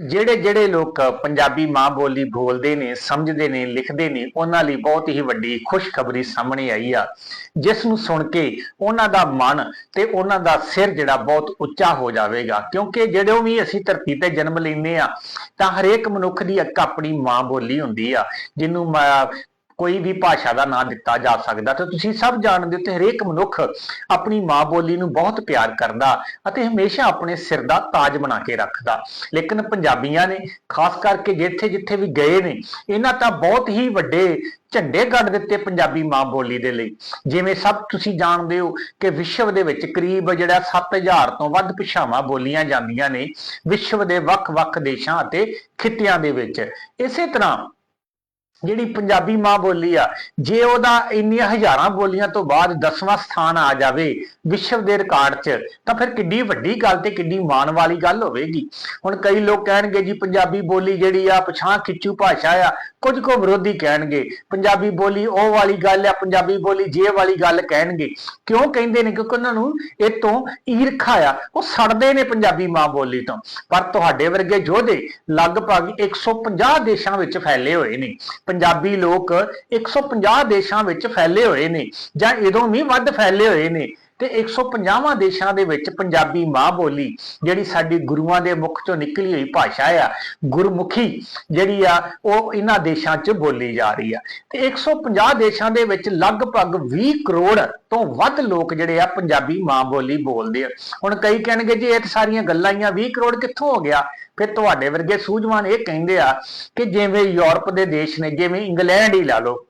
ਜਿਹੜੇ ਜਿਹੜੇ ਲੋਕ ਪੰਜਾਬੀ ਮਾਂ ਬੋਲੀ ਬੋਲਦੇ ਨੇ, ਸਮਝਦੇ ਨੇ, ਲਿਖਦੇ ਨੇ, ਉਹਨਾਂ ਲਈ ਬਹੁਤ ਹੀ ਵੱਡੀ ਖੁਸ਼ਖਬਰੀ ਸਾਹਮਣੇ ਆਈ ਆ। ਜਿਸ ਨੂੰ ਸੁਣ ਕੇ ਉਹਨਾਂ ਦਾ ਮਨ ਤੇ ਉਹਨਾਂ ਦਾ ਸਿਰ ਜਿਹੜਾ ਬਹੁਤ ਉੱਚਾ ਹੋ ਜਾਵੇਗਾ। ਕਿਉਂਕਿ ਜਦੋਂ ਵੀ ਅਸੀਂ ਧਰਤੀ ਤੇ ਜਨਮ ਲੈਂਦੇ ਆ, ਤਾਂ ਹਰੇਕ ਮਨੁੱਖ ਦੀ ਇੱਕ ਆਪਣੀ ਮਾਂ ਬੋਲੀ ਹੁੰਦੀ ਆ, ਜਿਹਨੂੰ ਮਾ- ਕੋਈ ਵੀ ਭਾਸ਼ਾ ਦਾ ਨਾਂ ਦਿੱਤਾ ਜਾ ਸਕਦਾ, ਤੇ ਤੁਸੀਂ ਸਭ ਜਾਣਦੇ ਹੋ ਤੇ ਹਰੇਕ ਮਨੁੱਖ ਆਪਣੀ ਮਾਂ ਬੋਲੀ ਨੂੰ ਬਹੁਤ ਪਿਆਰ ਕਰਦਾ ਅਤੇ ਹਮੇਸ਼ਾ ਆਪਣੇ ਸਿਰ ਦਾ ਤਾਜ ਬਣਾ ਕੇ ਰੱਖਦਾ। ਲੇਕਿਨ ਪੰਜਾਬੀਆਂ ਨੇ, ਖਾਸ ਕਰਕੇ ਜਿੱਥੇ ਜਿੱਥੇ ਵੀ ਗਏ ਨੇ, ਇਹਨਾਂ ਤਾਂ ਬਹੁਤ ਹੀ ਵੱਡੇ ਝੰਡੇ ਗੱਡ ਦਿੱਤੇ ਪੰਜਾਬੀ ਮਾਂ ਬੋਲੀ ਦੇ ਲਈ। ਜਿਵੇਂ ਸਭ ਤੁਸੀਂ ਜਾਣਦੇ ਹੋ ਕਿ ਵਿਸ਼ਵ ਦੇ ਵਿੱਚ ਕਰੀਬ ਜਿਹੜਾ 7000 ਤੋਂ ਵੱਧ ਭਾਸ਼ਾਵਾਂ ਬੋਲੀਆਂ ਜਾਂਦੀਆਂ ਨੇ, ਵਿਸ਼ਵ ਦੇ ਵੱਖ-ਵੱਖ ਦੇਸ਼ਾਂ ਅਤੇ ਖਿੱਤਿਆਂ ਦੇ ਵਿੱਚ। ਇਸੇ ਤਰ੍ਹਾਂ ਜਿਹੜੀ ਪੰਜਾਬੀ ਮਾਂ ਬੋਲੀ ਆ, ਜੇ ਉਹਦਾ ਇੰਨੀਆਂ ਹਜ਼ਾਰਾਂ ਬੋਲੀਆਂ ਤੋਂ ਬਾਅਦ 10ਵਾਂ ਸਥਾਨ ਆ ਜਾਵੇ ਵਿਸ਼ਵ ਦੇ ਰਿਕਾਰਡ 'ਚ, ਤਾਂ ਫਿਰ ਕਿੱਡੀ ਵੱਡੀ ਗੱਲ ਤੇ ਕਿੱਡੀ ਮਾਣ ਵਾਲੀ ਗੱਲ ਹੋਵੇਗੀ। ਹੁਣ ਕਈ ਲੋਕ ਕਹਿਣਗੇ ਜੀ, ਪੰਜਾਬੀ ਬੋਲੀ ਜਿਹੜੀ ਆ ਪਛਾਂ ਖਿੱਚੂ ਭਾਸ਼ਾ ਆ, ਕੁਝ ਕੋ ਵਿਰੋਧੀ ਕਹਿਣਗੇ, ਪੰਜਾਬੀ ਬੋਲੀ ਉਹ ਵਾਲੀ ਗੱਲ ਆ, ਪੰਜਾਬੀ ਬੋਲੀ ਜੇ ਵਾਲੀ ਗੱਲ ਕਹਿਣਗੇ। ਕਿਉਂ ਕਹਿੰਦੇ ਨੇ? ਕਿਉਂਕਿ ਉਹਨਾਂ ਨੂੰ ਇਹ ਤੋਂ ਈਰਖਾ ਆ, ਉਹ ਸੜਦੇ ਨੇ ਪੰਜਾਬੀ ਮਾਂ ਬੋਲੀ ਤੋਂ। ਪਰ ਤੁਹਾਡੇ ਵਰਗੇ ਯੋਧੇ ਲਗਭਗ 150 ਦੇਸ਼ਾਂ ਵਿੱਚ ਫੈਲੇ ਹੋਏ ਨੇ। ਪੰਜਾਬੀ ਲੋਕ 150 ਦੇਸ਼ਾਂ ਵਿੱਚ ਫੈਲੇ ਹੋਏ ਨੇ ਜਾਂ ਇਦੋਂ ਵੀ ਵੱਧ ਫੈਲੇ ਹੋਏ ਨੇ। ਤੇ 150ਵਾਂ ਦੇਸ਼ਾਂ ਦੇ ਵਿੱਚ ਪੰਜਾਬੀ ਮਾਂ ਬੋਲੀ ਜਿਹੜੀ ਸਾਡੀ ਗੁਰੂਆਂ ਦੇ ਮੁਖ ਚੋਂ ਨਿਕਲੀ ਹੋਈ ਭਾਸ਼ਾ ਆ, ਗੁਰਮੁਖੀ ਜਿਹੜੀ ਆ, ਉਹ ਇਹਨਾਂ ਦੇਸ਼ਾਂ 'ਚ ਬੋਲੀ ਜਾ ਰਹੀ ਆ। ਤੇ 150 ਦੇਸ਼ਾਂ ਦੇ ਵਿੱਚ ਲਗਭਗ 20 ਕਰੋੜ ਤੋਂ ਵੱਧ ਲੋਕ ਜਿਹੜੇ ਆ ਪੰਜਾਬੀ ਮਾਂ ਬੋਲੀ ਬੋਲਦੇ ਆ। ਹੁਣ ਕਈ ਕਹਿਣਗੇ ਜੀ, ਇਹ ਤਾਂ ਸਾਰੀਆਂ ਗੱਲਾਂ ਹੀ ਆ 20 ਕਰੋੜ ਕਿੱਥੋਂ ਹੋ ਗਿਆ? ਫਿਰ ਤੁਹਾਡੇ ਵਰਗੇ ਸੂਝਵਾਨ ਇਹ ਕਹਿੰਦੇ ਆ ਕਿ ਜਿਵੇਂ ਯੂਰਪ ਦੇ ਦੇਸ਼ ਨੇ, ਜਿਵੇਂ ਇੰਗਲੈਂਡ ਹੀ ਲਾ ਲਓ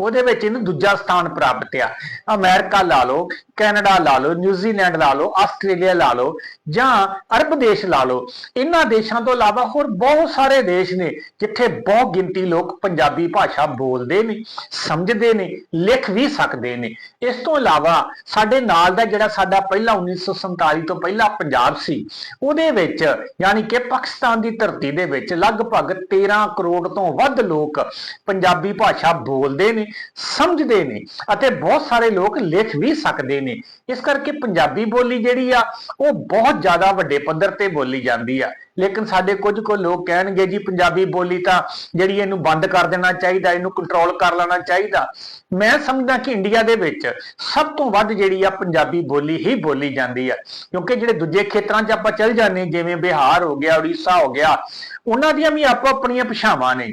ਉਹਦੇ ਵਿੱਚ ਇਹਨੂੰ ਦੂਜਾ ਸਥਾਨ ਪ੍ਰਾਪਤ ਆ। ਅਮਰੀਕਾ ਲਾ ਲਓ, ਕੈਨੇਡਾ ਲਾ ਲਓ, ਨਿਊਜ਼ੀਲੈਂਡ ਲਾ ਲਓ, ਆਸਟ੍ਰੇਲੀਆ ਲਾ ਲਓ, ਜਾਂ ਅਰਬ ਦੇਸ਼ ਲਾ ਲਓ। ਇਹਨਾਂ ਦੇਸ਼ਾਂ ਤੋਂ ਇਲਾਵਾ ਹੋਰ ਬਹੁਤ ਸਾਰੇ ਦੇਸ਼ ਨੇ ਜਿੱਥੇ ਬਹੁਤ ਗਿਣਤੀ ਲੋਕ ਪੰਜਾਬੀ ਭਾਸ਼ਾ ਬੋਲਦੇ ਨੇ, ਸਮਝਦੇ ਨੇ, ਲਿਖ ਵੀ ਸਕਦੇ ਨੇ। ਇਸ ਤੋਂ ਇਲਾਵਾ ਸਾਡੇ ਨਾਲ ਦਾ ਜਿਹੜਾ ਸਾਡਾ ਪਹਿਲਾ 1947 ਤੋਂ ਪਹਿਲਾ ਪੰਜਾਬ ਸੀ, ਉਹਦੇ ਵਿੱਚ ਯਾਨੀ ਕਿ ਪਾਕਿਸਤਾਨ ਦੀ ਧਰਤੀ ਦੇ ਵਿੱਚ ਲਗਭਗ 13 ਕਰੋੜ ਤੋਂ ਵੱਧ ਲੋਕ ਪੰਜਾਬੀ ਭਾਸ਼ਾ ਬੋਲਦੇ ਨੇ। ਸਮਝਦੇ ਨੇ ਅਤੇ ਬਹੁਤ ਸਾਰੇ ਲੋਕ ਲਿਖ ਵੀ ਸਕਦੇ ਨੇ। ਇਸ ਕਰਕੇ ਪੰਜਾਬੀ ਬੋਲੀ ਜਿਹੜੀ ਆ, ਉਹ ਬਹੁਤ ਜ਼ਿਆਦਾ ਵੱਡੇ ਪੱਧਰ ਤੇ ਬੋਲੀ ਜਾਂਦੀ ਆ। ਲੇਕਿਨ ਸਾਡੇ ਕੁਝ ਕੁ ਲੋਕ ਕਹਿਣਗੇ, ਜੀ, ਪੰਜਾਬੀ ਬੋਲੀ ਤਾਂ ਜਿਹੜੀ ਇਹਨੂੰ ਬੰਦ ਕਰ ਦੇਣਾ ਚਾਹੀਦਾ, ਇਹਨੂੰ ਕੰਟਰੋਲ ਕਰ ਲੈਣਾ ਚਾਹੀਦਾ। ਮੈਂ ਸਮਝਦਾ ਕਿ ਇੰਡੀਆ ਦੇ ਵਿੱਚ ਸਭ ਤੋਂ ਵੱਧ ਜਿਹੜੀ ਆ, ਪੰਜਾਬੀ ਬੋਲੀ ਹੀ ਬੋਲੀ ਜਾਂਦੀ ਆ। ਕਿਉਂਕਿ ਜਿਹੜੇ ਦੂਜੇ ਖੇਤਰਾਂ 'ਚ ਆਪਾਂ ਚੱਲ ਜਾਂਦੇ ਜਿਵੇਂ ਬਿਹਾਰ ਹੋ ਗਿਆ, ਉੜੀਸਾ ਹੋ ਗਿਆ, ਉਹਨਾਂ ਦੀਆਂ ਵੀ ਆਪੋ ਆਪਣੀਆਂ ਭਾਸ਼ਾਵਾਂ ਨੇ।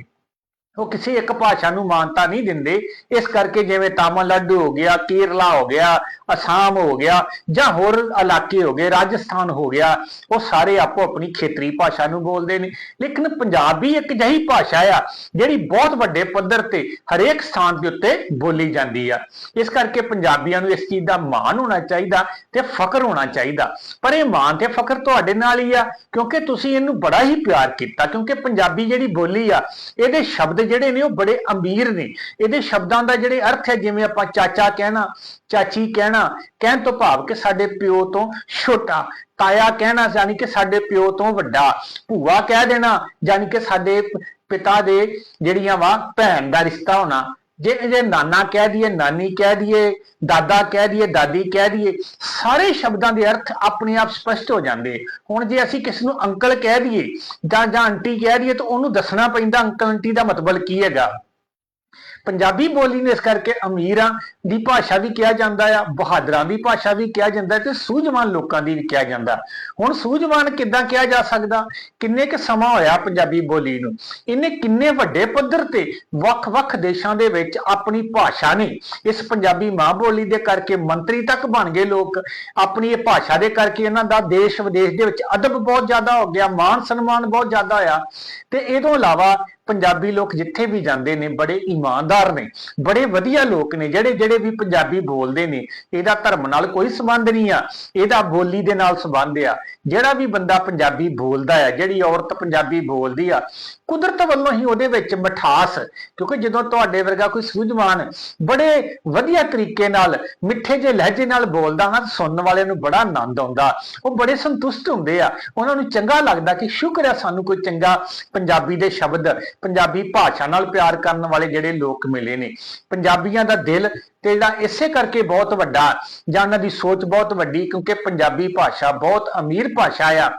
ਉਹ ਕਿਸੇ ਇੱਕ ਭਾਸ਼ਾ ਨੂੰ ਮਾਨਤਾ ਨਹੀਂ ਦਿੰਦੇ। ਇਸ ਕਰਕੇ ਜਿਵੇਂ ਤਾਮਿਲਨਾਡੂ ਹੋ ਗਿਆ, ਕੇਰਲਾ ਹੋ ਗਿਆ, ਅਸਾਮ ਹੋ ਗਿਆ ਜਾਂ ਹੋਰ ਇਲਾਕੇ ਹੋ ਗਏ, ਰਾਜਸਥਾਨ ਹੋ ਗਿਆ, ਉਹ ਸਾਰੇ ਆਪੋ ਆਪਣੀ ਖੇਤਰੀ ਭਾਸ਼ਾ ਨੂੰ ਬੋਲਦੇ ਨੇ। ਲੇਕਿਨ ਪੰਜਾਬੀ ਇੱਕ ਜਹੀ ਭਾਸ਼ਾ ਆ, ਜਿਹੜੀ ਬਹੁਤ ਵੱਡੇ ਪੱਧਰ ਤੇ ਹਰੇਕ ਸਥਾਨ ਦੇ ਉੱਤੇ ਬੋਲੀ ਜਾਂਦੀ ਆ। ਇਸ ਕਰਕੇ ਪੰਜਾਬੀਆਂ ਨੂੰ ਇਸ ਚੀਜ਼ ਦਾ ਮਾਣ ਹੋਣਾ ਚਾਹੀਦਾ ਤੇ ਫਖਰ ਹੋਣਾ ਚਾਹੀਦਾ। ਪਰ ਇਹ ਮਾਣ ਤੇ ਫਖਰ ਤੁਹਾਡੇ ਨਾਲ ਹੀ ਆ, ਕਿਉਂਕਿ ਤੁਸੀਂ ਇਹਨੂੰ ਬੜਾ ਹੀ ਪਿਆਰ ਕੀਤਾ, ਕਿਉਂਕਿ ਪੰਜਾਬੀ ਜਿਹੜੀ ਬੋਲੀ ਆ, ਇਹਦੇ ਸ਼ਬਦ ਜਿਹੜੇ ਨੇ ਉਹ ਬੜੇ ਅਮੀਰ ਨੇ। ਇਹਦੇ ਸ਼ਬਦਾਂ ਦਾ ਜਿਹੜੇ ਅਰਥ ਹੈ, ਜਿਵੇਂ ਆਪਾਂ ਚਾਚਾ ਕਹਿਣਾ, ਚਾਚੀ ਕਹਿਣਾ, ਕਹਿਣ ਤੋਂ ਭਾਵ ਕਿ ਸਾਡੇ ਪਿਓ ਤੋਂ ਛੋਟਾ, ਤਾਇਆ ਕਹਿਣਾ, ਯਾਨੀ ਕਿ ਸਾਡੇ ਪਿਓ ਤੋਂ ਵੱਡਾ, ਭੂਆ ਕਹਿ ਦੇਣਾ, ਯਾਨੀ ਕਿ ਸਾਡੇ ਪਿਤਾ ਦੇ ਜਿਹੜੀਆਂ ਵਾ ਭੈਣ ਦਾ ਰਿਸ਼ਤਾ ਹੋਣਾ। ਜੇ ਜੇ ਨਾਨਾ ਕਹਿ ਦਈਏ, ਨਾਨੀ ਕਹਿ ਦਈਏ, ਦਾਦਾ ਕਹਿ ਦਈਏ, ਦਾਦੀ ਕਹਿ ਦਈਏ, ਸਾਰੇ ਸ਼ਬਦਾਂ ਦੇ ਅਰਥ ਆਪਣੇ ਆਪ ਸਪਸ਼ਟ ਹੋ ਜਾਂਦੇ। ਹੁਣ ਜੇ ਅਸੀਂ ਕਿਸ ਨੂੰ ਅੰਕਲ ਕਹਿ ਦਈਏ ਜਾਂ ਜਾਂ ਆਂਟੀ ਕਹਿ ਦਈਏ ਤਾਂ ਉਹਨੂੰ ਦੱਸਣਾ ਪੈਂਦਾ ਅੰਕਲ ਆਂਟੀ ਦਾ ਮਤਲਬ ਕੀ ਹੈਗਾ। ਪੰਜਾਬੀ ਬੋਲੀ ਨੂੰ ਇਸ ਕਰਕੇ ਅਮੀਰਾਂ ਦੀ ਭਾਸ਼ਾ ਵੀ ਕਿਹਾ ਜਾਂਦਾ ਆ, ਬਹਾਦਰਾਂ ਦੀ ਭਾਸ਼ਾ ਵੀ ਕਿਹਾ ਜਾਂਦਾ ਤੇ ਸੂਝਵਾਨ ਲੋਕਾਂ ਦੀ ਵੀ ਕਿਹਾ ਜਾਂਦਾ। ਹੁਣ ਸੂਝਵਾਨ ਕਿੱਦਾਂ ਕਿਹਾ ਜਾ ਸਕਦਾ? ਕਿੰਨੇ ਕੁ ਸਮਾਂ ਹੋਇਆ ਪੰਜਾਬੀ ਬੋਲੀ ਨੂੰ? ਇਹਨੇ ਕਿੰਨੇ ਵੱਡੇ ਪੱਧਰ ਤੇ ਵੱਖ-ਵੱਖ ਦੇਸ਼ਾਂ ਦੇ ਵਿੱਚ ਆਪਣੀ ਭਾਸ਼ਾ ਨੇ ਇਸ ਪੰਜਾਬੀ ਮਾਂ ਬੋਲੀ ਦੇ ਕਰਕੇ ਮੰਤਰੀ ਤੱਕ ਬਣ ਗਏ ਲੋਕ। ਆਪਣੀ ਇਹ ਭਾਸ਼ਾ ਦੇ ਕਰਕੇ ਇਹਨਾਂ ਦਾ ਦੇਸ਼ ਵਿਦੇਸ਼ ਦੇ ਵਿੱਚ ਅਦਬ ਬਹੁਤ ਜ਼ਿਆਦਾ ਹੋ ਗਿਆ ਮਾਨ ਸਨਮਾਨ ਬਹੁਤ ਜ਼ਿਆਦਾ ਹੋਇਆ ਤੇ ਇਹ ਤੋਂ ਇਲਾਵਾ ਪੰਜਾਬੀ ਲੋਕ ਜਿੱਥੇ ਵੀ ਜਾਂਦੇ ਨੇ, ਬੜੇ ਇਮਾਨਦਾਰ ਨੇ। ਬੜੇ ਵਧੀਆ ਲੋਕ ਨੇ ਜਿਹੜੇ ਜਿਹੜੇ ਵੀ ਪੰਜਾਬੀ ਬੋਲਦੇ ਨੇ। ਇਹਦਾ ਧਰਮ ਨਾਲ ਕੋਈ ਸੰਬੰਧ ਨਹੀਂ ਆ। ਇਹਦਾ ਬੋਲੀ ਦੇ ਨਾਲ ਸੰਬੰਧ ਆ। ਜਿਹੜਾ ਵੀ ਬੰਦਾ ਪੰਜਾਬੀ ਬੋਲਦਾ ਆ, ਜਿਹੜੀ ਔਰਤ ਪੰਜਾਬੀ ਬੋਲਦੀ ਆ, ਕੁਦਰਤ ਵੱਲੋਂ ਹੀ ਉਹਦੇ ਵਿੱਚ ਮਠਾਸ, ਕਿਉਂਕਿ ਜਦੋਂ ਤੁਹਾਡੇ ਵਰਗਾ ਕੋਈ ਸੂਝਵਾਨ ਬੜੇ ਵਧੀਆ ਤਰੀਕੇ ਨਾਲ, ਮਿੱਠੇ ਜਿਹੇ ਲਹਿਜੇ ਨਾਲ ਬੋਲਦਾ ਹਾਂ, ਸੁਣਨ ਵਾਲਿਆਂ ਨੂੰ ਬੜਾ ਆਨੰਦ ਆਉਂਦਾ। ਉਹ ਬੜੇ ਸੰਤੁਸ਼ਟ ਹੁੰਦੇ ਆ। ਉਹਨਾਂ ਨੂੰ ਚੰਗਾ ਲੱਗਦਾ ਕਿ ਸ਼ੁਕਰ ਹੈ ਸਾਨੂੰ ਕੋਈ ਚੰਗਾ ਪੰਜਾਬੀ ਦੇ ਸ਼ਬਦ, ਪੰਜਾਬੀ ਭਾਸ਼ਾ ਨਾਲ ਪਿਆਰ ਕਰਨ ਵਾਲੇ ਜਿਹੜੇ ਲੋਕ ਮਿਲੇ ਨੇ। ਪੰਜਾਬੀਆਂ ਦਾ ਦਿਲ ਤੇ ਜਿਹੜਾ ਇਸੇ ਕਰਕੇ ਬਹੁਤ ਵੱਡਾ, ਜਾਂ ਉਹਨਾਂ ਦੀ ਸੋਚ ਬਹੁਤ ਵੱਡੀ, ਕਿਉਂਕਿ ਪੰਜਾਬੀ ਭਾਸ਼ਾ ਬਹੁਤ ਅਮੀਰ ਭਾਸ਼ਾ ਆ।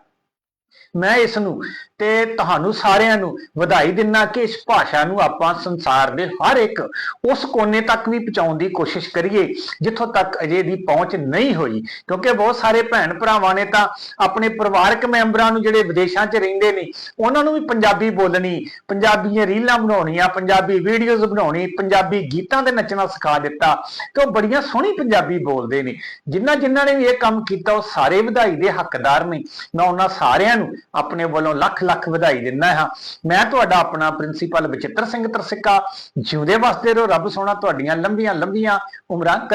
ਮੈਂ ਇਸ ਨੂੰ ਤੇ ਤੁਹਾਨੂੰ ਸਾਰਿਆਂ ਨੂੰ ਵਧਾਈ ਦਿੰਨਾ ਕਿ ਇਸ ਭਾਸ਼ਾ ਨੂੰ ਆਪਾਂ ਸੰਸਾਰ ਦੇ ਹਰ ਇੱਕ ਉਸ ਕੋਨੇ ਤੱਕ ਵੀ ਪਹੁੰਚਾਉਣ ਦੀ ਕੋਸ਼ਿਸ਼ ਕਰੀਏ, ਜਿੱਥੋਂ ਤੱਕ ਅਜੇ ਦੀ ਪਹੁੰਚ ਨਹੀਂ ਹੋਈ। ਕਿਉਂਕਿ ਬਹੁਤ ਸਾਰੇ ਭੈਣ ਭਰਾਵਾਂ ਨੇ ਤਾਂ ਆਪਣੇ ਪਰਿਵਾਰਕ ਮੈਂਬਰਾਂ ਨੂੰ ਜਿਹੜੇ ਵਿਦੇਸ਼ਾਂ 'ਚ ਰਹਿੰਦੇ ਨੇ, ਉਹਨਾਂ ਨੂੰ ਵੀ ਪੰਜਾਬੀ ਬੋਲਣੀ, ਪੰਜਾਬੀਆਂ ਰੀਲਾਂ ਬਣਾਉਣੀਆਂ, ਪੰਜਾਬੀ ਵੀਡੀਓਜ਼ ਬਣਾਉਣੀ, ਪੰਜਾਬੀ ਗੀਤਾਂ ਤੇ ਨੱਚਣਾ ਸਿਖਾ ਦਿੱਤਾ ਤੇ ਉਹ ਬੜੀਆਂ ਸੋਹਣੀ ਪੰਜਾਬੀ ਬੋਲਦੇ ਨੇ। ਜਿਨ੍ਹਾਂ ਜਿਨ੍ਹਾਂ ਨੇ ਵੀ ਇਹ ਕੰਮ ਕੀਤਾ, ਉਹ ਸਾਰੇ ਵਧਾਈ ਦੇ ਹੱਕਦਾਰ ਨੇ। ਮੈਂ ਉਹਨਾਂ ਸਾਰਿਆਂ ਨੂੰ ਆਪਣੇ ਵੱਲੋਂ ਲੱਖ ਲੱਖ ਵਧਾਈ ਦਿੰਦਾ ਹਾਂ। ਮੈਂ ਤੁਹਾਡਾ ਆਪਣਾ ਪ੍ਰਿੰਸੀਪਲ ਬਚਿੱਤਰ ਸਿੰਘ ਤਰਸਿੱਕਾ, ਜਿਉਂਦੇ ਵਸਦੇ ਰਹੋ, ਰੱਬ ਸੋਹਣਾ, ਤੁਹਾਡੀਆਂ ਲੰਬੀਆਂ ਲੰਬੀਆਂ ਉਮਰਾਂ